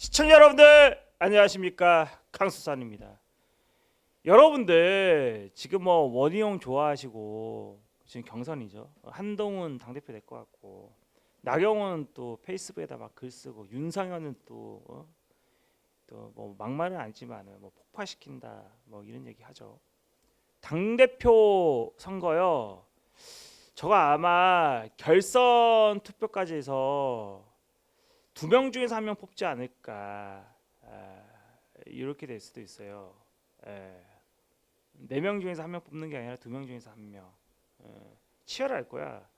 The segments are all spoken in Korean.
시청자 여러분들 안녕하십니까 강수산입니다. 여러분들 지금 뭐 원희용 좋아하시고 지금 경선이죠. 한동훈 당 대표 될 것 같고 나경원 또 페이스북에다 막 글 쓰고 윤상현은 어? 또또뭐 막말은 아니지만은 뭐 폭파시킨다 뭐 이런 얘기 하죠. 당 대표 선거요. 저거 아마 결선 투표까지 해서 두 명 중에서 한 명 뽑지 않을까 아, 이렇게 될 수도 있어요. 네 명 중에서 한 명 뽑는 게 아니라 두 명 중에서 한 명. 예, 치열할 거야.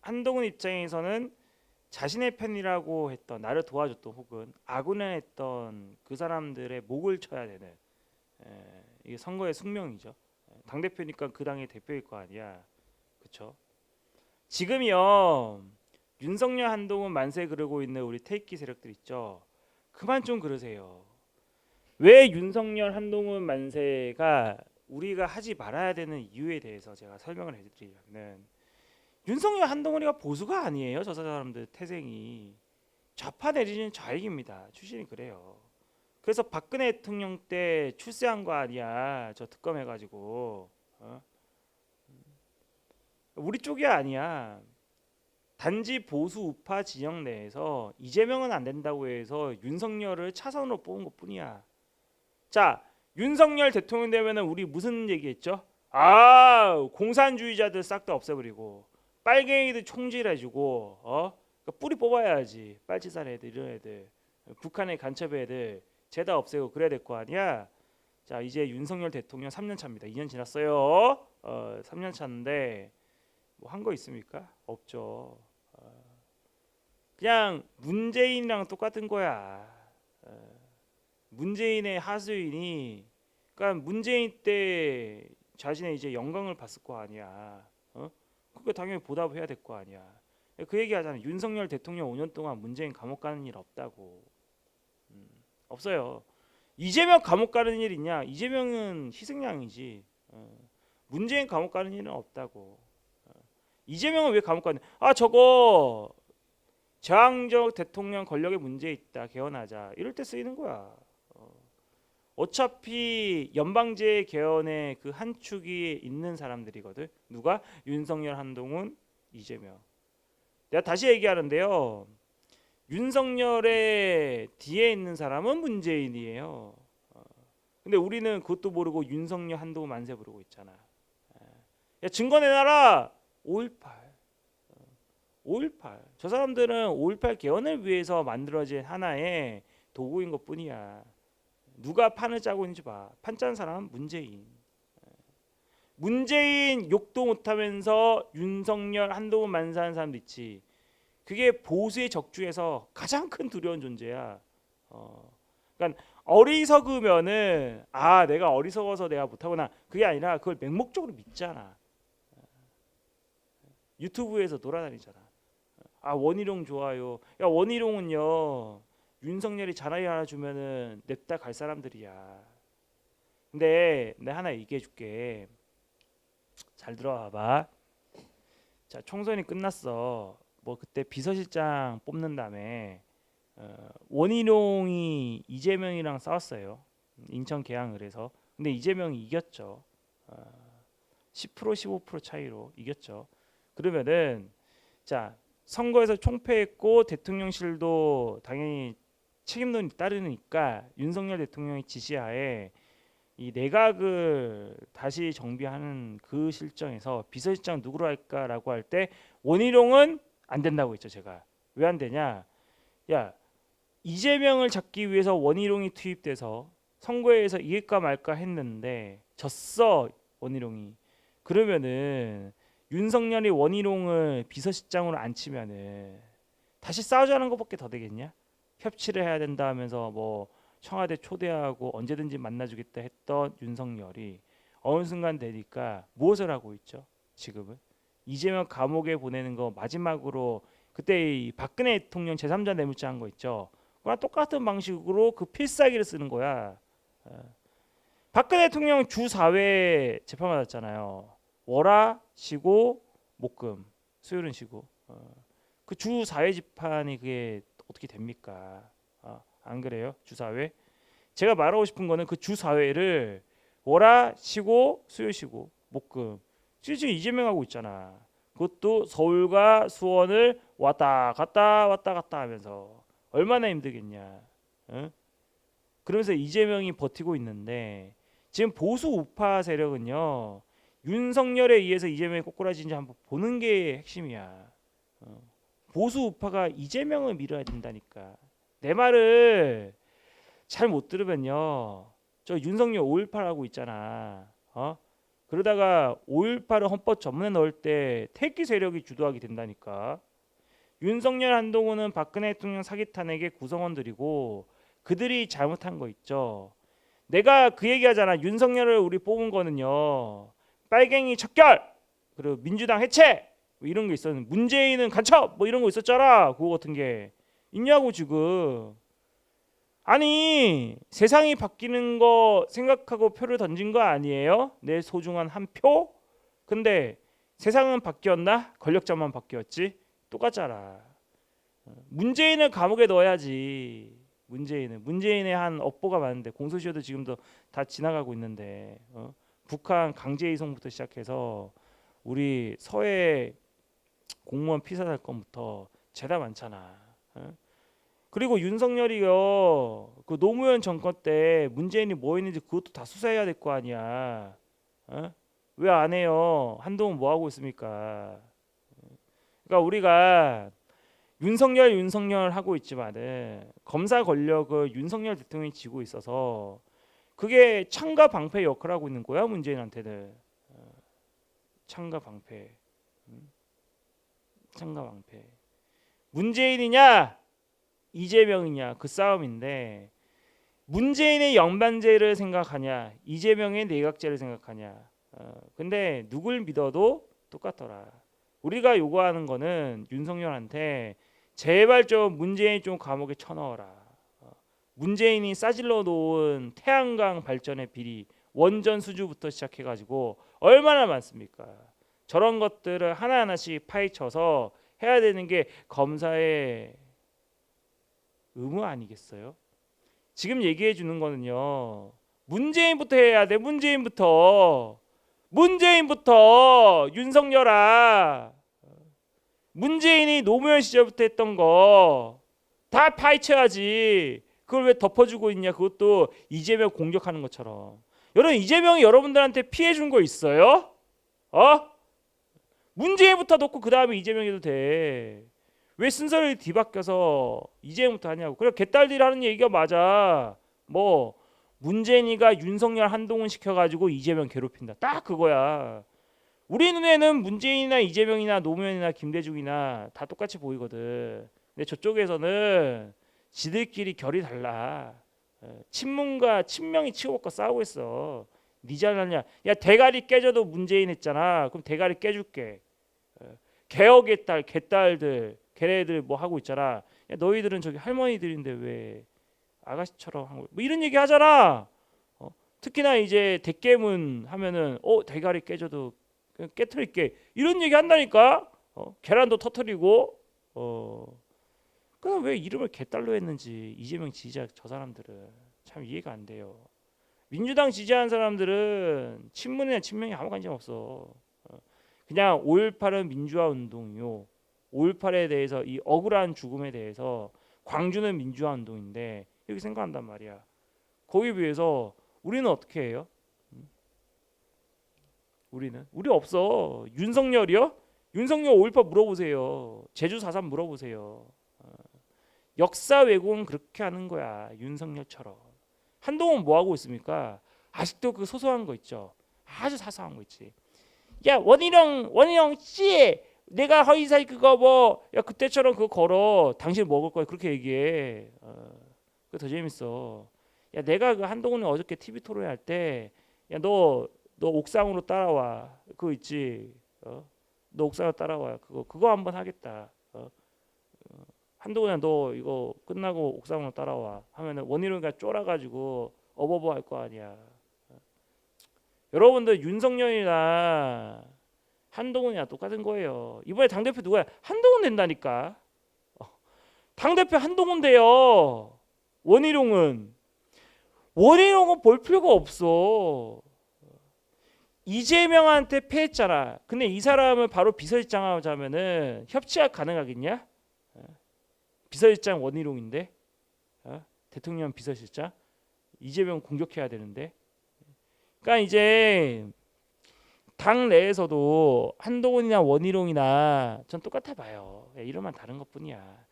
한동훈 입장에서는 자신의 편이라고 했던 나를 도와줬던 혹은 악운을 했던 그 사람들의 목을 쳐야 되는 에, 이게 선거의 숙명이죠. 당 대표니까 그 당의 대표일 거 아니야, 그렇죠? 지금이요 윤석열 한동훈 만세 그러고 있는 우리 태극기 세력들 있죠. 그만 좀 그러세요. 왜 윤석열 한동훈 만세가 우리가 하지 말아야 되는 이유에 대해서 제가 설명을 해드리려면 윤석열 한동훈이가 보수가 아니에요. 저 사람들 태생이 좌파 내리는 좌익입니다. 출신이 그래요. 그래서 박근혜 대통령 때 출세한 거 아니야. 저 특검 해가지고 어? 우리 쪽이 아니야. 단지 보수 우파 진영 내에서 이재명은 안 된다고 해서 윤석열을 차선으로 뽑은 것뿐이야. 자, 윤석열 대통령 되면은 우리 무슨 얘기했죠? 아, 공산주의자들 싹 다 없애버리고 빨갱이들 총질해주고 어 그러니까 뿌리 뽑아야지 빨치산 애들 이런 애들 북한의 간첩 애들 죄다 없애고 그래야 될 거 아니야. 자, 이제 윤석열 대통령 3년 차입니다. 2년 지났어요. 어, 3년 차인데 뭐 한 거 있습니까? 없죠. 어, 그냥 문재인이랑 똑같은 거야. 어, 문재인의 하수인이 그러니까 문재인 때 자신의 이제 영광을 봤을 거 아니야. 어? 그거 당연히 보답해야 될 거 아니야. 그 얘기 하잖아. 윤석열 대통령 5년 동안 문재인 감옥 가는 일 없다고. 음, 없어요. 이재명 감옥 가는 일 있냐? 이재명은 희생양이지. 어. 문재인 감옥 가는 일은 없다고. 어. 이재명은 왜 감옥 가는? 아 저거 저항적 대통령 권력에 문제 있다. 개헌하자. 이럴 때 쓰이는 거야. 어. 어차피 연방제 개헌의 그 한 축이 있는 사람들이거든. 누가 윤석열, 한동훈, 이재명. 내가 다시 얘기하는데요. 윤석열의 뒤에 있는 사람은 문재인이에요. 어. 근데 우리는 그것도 모르고 윤석열, 한동훈 만세 부르고 있잖아. 예. 야 증거 내놔라. 5.18. 5.18. 저 사람들은 5.18 개헌을 위해서 만들어진 하나의 도구인 것 뿐이야. 누가 판을 짜고 있는지 봐. 판 짠 사람은 문재인. 문재인 욕도 못하면서 윤석열, 한동훈 만사하는 사람도 있지. 그게 보수의 적중에서 가장 큰 두려운 존재야. 어. 그러니까 어리석으면은 아 내가 어리석어서 내가 못하거나 그게 아니라 그걸 맹목적으로 믿잖아. 유튜브에서 돌아다니잖아. 아 원희룡 좋아요. 야 원희룡은요 윤석열이 자나이 하나 주면은 냅다 갈 사람들이야. 근데 내가 하나 얘기해 줄게. 잘 들어와봐. 자 총선이 끝났어. 뭐 그때 비서실장 뽑는 다음에 어, 원희룡이 이재명이랑 싸웠어요. 인천 계양을해서 근데 이재명이 이겼죠. 어, 10% 15% 차이로 이겼죠. 그러면은 자 선거에서 총패했고 대통령실도 당연히 책임론이 따르니까 윤석열 대통령의 지시하에 이 내각을 다시 정비하는 그 실정에서 비서실장 누구로 할까라고 할 때 원희룡은 안 된다고 했죠 제가. 왜 안 되냐? 야 이재명을 잡기 위해서 원희룡이 투입돼서 선거에서 이길까 말까 했는데 졌어 원희룡이. 그러면은 윤석열이 원희룡을 비서실장으로 앉히면은 다시 싸우자는 것밖에 더 되겠냐 협치를 해야 된다 하면서 뭐 청와대 초대하고 언제든지 만나주겠다 했던 윤석열이 어느 순간 되니까 무엇을 하고 있죠? 지금은 이재명 감옥에 보내는 거 마지막으로 그때 이 박근혜 대통령 제3자 뇌물죄 한거 있죠. 그랑 똑같은 방식으로 그 필사기를 쓰는 거야. 어. 박근혜 대통령 주 4회 재판 받았잖아요. 월화 쉬고 목금 수요일은 쉬고 어. 그주 4회 재판이 그게 어떻게 됩니까? 어. 안 그래요? 주 사회. 제가 말하고 싶은 거는 그 주 사회를 월화 쉬고 수요 쉬고 목금 지금 이재명 하고 있잖아. 그것도 서울과 수원을 왔다 갔다 왔다 갔다 하면서 얼마나 힘들겠냐. 응? 그러면서 이재명이 버티고 있는데 지금 보수 우파 세력은요 윤석열에 의해서 이재명이 꼬꾸라진지 한번 보는 게 핵심이야. 어. 보수 우파가 이재명을 밀어야 된다니까. 내 말을 잘 못 들으면요. 저 윤석열 5.18 하고 있잖아. 어? 그러다가 5.18을 헌법 전문에 넣을 때 태기 세력이 주도하게 된다니까. 윤석열 한동훈은 박근혜 대통령 사기 탄핵의 구성원들이고 그들이 잘못한 거 있죠. 내가 그 얘기하잖아. 윤석열을 우리 뽑은 거는요. 빨갱이 척결 그리고 민주당 해체 뭐 이런 게 있었는데 문재인은 간첩 뭐 이런 거 있었잖아. 그거 같은 게 있냐고 지금. 아니 세상이 바뀌는 거 생각하고 표를 던진 거 아니에요? 내 소중한 한 표? 근데 세상은 바뀌었나? 권력자만 바뀌었지? 똑같잖아. 어, 문재인을 감옥에 넣어야지. 문재인은 문재인의 한 업보가 많은데 공소시효도 지금도 다 지나가고 있는데 어? 북한 강제 이송부터 시작해서 우리 서해 공무원 피사 사건부터 죄다 많잖아. 어? 그리고 윤석열이요 그 노무현 정권 때 문재인이 뭐 했는지 그것도 다 수사해야 될 거 아니야. 어? 왜안 해요? 한동훈 뭐 하고 있습니까? 그러니까 우리가 윤석열 윤석열 하고 있지만은 검사 권력을 윤석열 대통령이 쥐고 있어서 그게 창과 방패 역할을 하고 있는 거야 문재인한테는. 어, 창과 방패. 음? 창과 방패. 문재인이냐? 이재명이냐? 그 싸움인데 문재인의 영반제를 생각하냐? 이재명의 내각제를 생각하냐? 어, 근데 누굴 믿어도 똑같더라. 우리가 요구하는 거는 윤석열한테 제발 좀 문재인 좀 감옥에 쳐넣어라. 어, 문재인이 싸질러 놓은 태양광 발전의 비리 원전 수주부터 시작해 가지고 얼마나 많습니까? 저런 것들을 하나하나씩 파헤쳐서 해야 되는 게 검사의 의무 아니겠어요? 지금 얘기해 주는 거는요. 문재인부터 해야 돼. 문재인부터. 문재인부터 윤석열아. 문재인이 노무현 시절부터 했던 거 다 파헤쳐야지. 그걸 왜 덮어주고 있냐? 그것도 이재명 공격하는 것처럼. 여러분 이재명이 여러분들한테 피해 준 거 있어요? 어? 문재인부터 놓고 그 다음에 이재명해도 돼. 왜 순서를 뒤바뀌어서 이재명부터 하냐고. 그래 개딸들이 하는 얘기가 맞아. 뭐 문재인이가 윤석열 한동훈 시켜가지고 이재명 괴롭힌다. 딱 그거야. 우리 눈에는 문재인이나 이재명이나 노무현이나 김대중이나 다 똑같이 보이거든. 근데 저쪽에서는 지들끼리 결이 달라. 어, 친문과 친명이 치고받고 싸우고 있어. 니 잘났냐? 야 대가리 깨져도 문재인 했잖아. 그럼 대가리 깨줄게. 어, 개혁의 딸, 개딸들, 걔네들 뭐 하고 있잖아. 야 너희들은 저기 할머니들인데 왜 아가씨처럼 하고 뭐 이런 얘기 하잖아. 어? 특히나 이제 대깨문 하면은 어 대가리 깨져도 깨트릴게 이런 얘기 한다니까. 어? 계란도 터트리고 어. 그럼 왜 이름을 개딸로 했는지 이재명 지지자 저 사람들은 참 이해가 안 돼요. 민주당 지지하는 사람들은 친문이나 친명이 아무 관심 없어. 어. 그냥 5.18은 민주화 운동이요. 5.18에 대해서 이 억울한 죽음에 대해서 광주는 민주화 운동인데 이렇게 생각한단 말이야. 거기에 비해서 우리는 어떻게 해요? 음? 우리는 우리 없어. 윤석열이요? 윤석열 5.18 물어보세요. 제주 4.3 물어보세요. 어. 역사 왜곡은 그렇게 하는 거야. 윤석열처럼. 한동훈 뭐 하고 있습니까? 아직도 그 소소한 거 있죠. 아주 사소한 거 있지. 야 원희룡 원희룡 씨 내가 허위사실 그거 뭐 야 그때처럼 그거 걸어 당신 먹을 거야 그렇게 얘기해. 어. 그게 더 재밌어. 야 내가 그 한동훈이 어저께 TV 토론회 할 때야너너 옥상으로 따라와 그거 있지. 어? 너 옥상으로 따라와 그거 그거 한번 하겠다. 한동훈아 너 이거 끝나고 옥상으로 따라와 하면은 원희룡이가 쫄아가지고 어버버 할 거 아니야. 어. 여러분들 윤석열이나 한동훈이나 똑같은 거예요. 이번에 당 대표 누구야? 한동훈 된다니까. 어. 당 대표 한동훈 돼요. 원희룡은 원희룡은 볼 필요가 없어. 이재명한테 패했잖아. 근데 이 사람을 바로 비서실장 하자면은 협치가 가능하겠냐? 어? 비서실장 원희룡인데 어? 대통령 비서실장 이재명 공격해야 되는데. 그러니까 이제 당 내에서도 한동훈이나 원희룡이나 전 똑같아 봐요. 예, 이름만 다른 것뿐이야.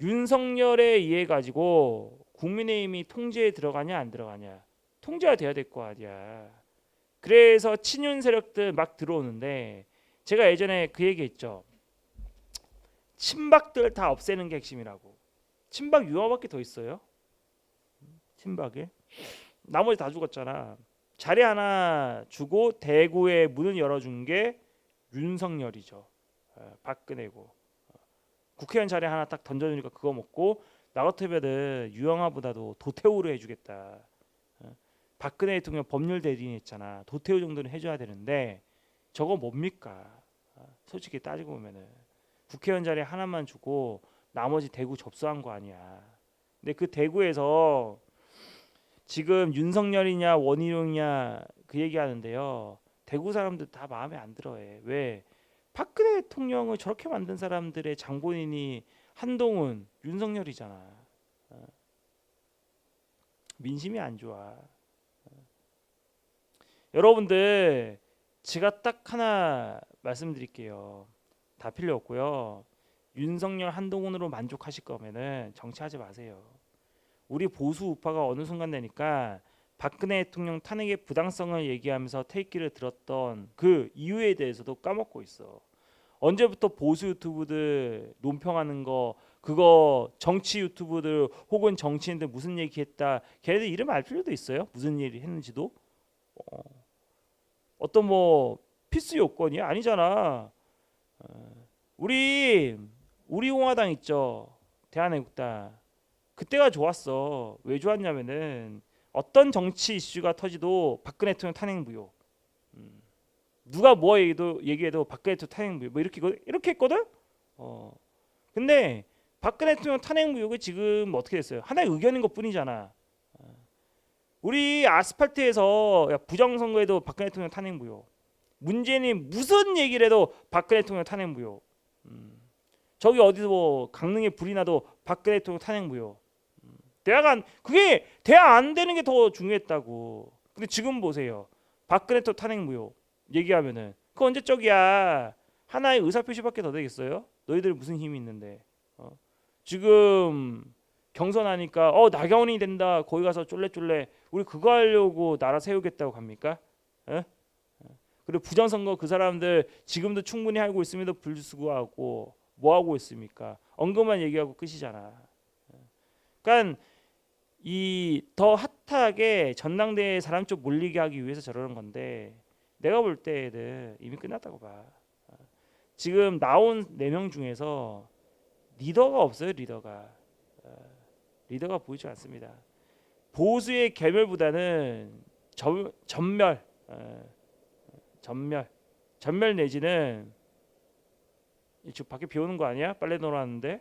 윤석열에 의해 가지고 국민의힘이 통제에 들어가냐 안 들어가냐 통제가 돼야 될 거 아니야. 그래서 친윤 세력들 막 들어오는데 제가 예전에 그 얘기했죠. 친박들 다 없애는 게 핵심이라고. 친박 유화밖에 더 있어요? 친박에 나머지 다 죽었잖아. 자리 하나 주고 대구에 문을 열어준 게 윤석열이죠. 어, 박근혜고 어, 국회의원 자리 하나 딱 던져주니까 그거 먹고 나 같으면은 유영아보다도 도태우를 해주겠다. 어, 박근혜 대통령 법률 대리인 했잖아. 도태우 정도는 해줘야 되는데 저거 뭡니까? 어, 솔직히 따지고 보면은 국회의원 자리 하나만 주고 나머지 대구 접수한 거 아니야. 근데 그 대구에서 지금 윤석열이냐 원희룡이냐 그 얘기하는데요. 대구 사람들 다 마음에 안 들어해. 왜? 박근혜 대통령을 저렇게 만든 사람들의 장본인이 한동훈, 윤석열이잖아. 어. 민심이 안 좋아. 어. 여러분들 제가 딱 하나 말씀드릴게요. 다 필요 없고요. 윤석열, 한동훈으로 만족하실 거면은 정치하지 마세요. 우리 보수 우파가 어느 순간 되니까 박근혜 대통령 탄핵의 부당성을 얘기하면서 태극기를 들었던 그 이유에 대해서도 까먹고 있어. 언제부터 보수 유튜브들 논평하는 거 그거 정치 유튜브들 혹은 정치인들 무슨 얘기했다 걔네들 이름 알 필요도 있어요 무슨 일이 했는지도 어. 어떤 뭐 필수 요건이야 아니잖아 어. 우리 우리 공화당 있죠 대한애국당 그때가 좋았어 왜 좋았냐면은 어떤 정치 이슈가 터지도 박근혜 대통령 탄핵 무효 음. 누가 뭐 얘기도 얘기해도 박근혜 대통령 탄핵 무효 뭐 이렇게 이렇게 했거든 어 근데 박근혜 대통령 탄핵 무효가 지금 어떻게 됐어요? 하나의 의견인 것뿐이잖아. 우리 아스팔트에서 야, 부정선거에도 박근혜 대통령 탄핵 무효. 문재인이 무슨 얘기를 해도 박근혜 대통령 탄핵 무효. 음. 저기 어디서 뭐 강릉에 불이 나도 박근혜 대통령 탄핵 무효. 음. 대화가 안, 그게 대화 안 되는 게 더 중요했다고. 근데 지금 보세요. 박근혜 대통령 탄핵 무효 얘기하면은 그 언제 적이야. 하나의 의사 표시밖에 더 되겠어요? 너희들 무슨 힘이 있는데? 어. 지금 경선하니까 어 나경원이 된다 거기 가서 쫄래쫄래 우리 그거 하려고 나라 세우겠다고 갑니까? 에? 그리고 부정선거 그 사람들 지금도 충분히 알고 있음에도 불구하고 뭐 하고 있습니까? 언급만 얘기하고 끝이잖아. 그러니까 이 더 핫하게 전당대회 사람 쪽 몰리게 하기 위해서 저러는 건데 내가 볼 때는 이미 끝났다고 봐. 지금 나온 네 명 중에서 리더가 없어요 리더가 어, 리더가 보이지 않습니다 보수의 개멸보다는 전, 전멸 어, 전멸 전멸 내지는 지금 밖에 비 오는 거 아니야? 빨래 놀았는데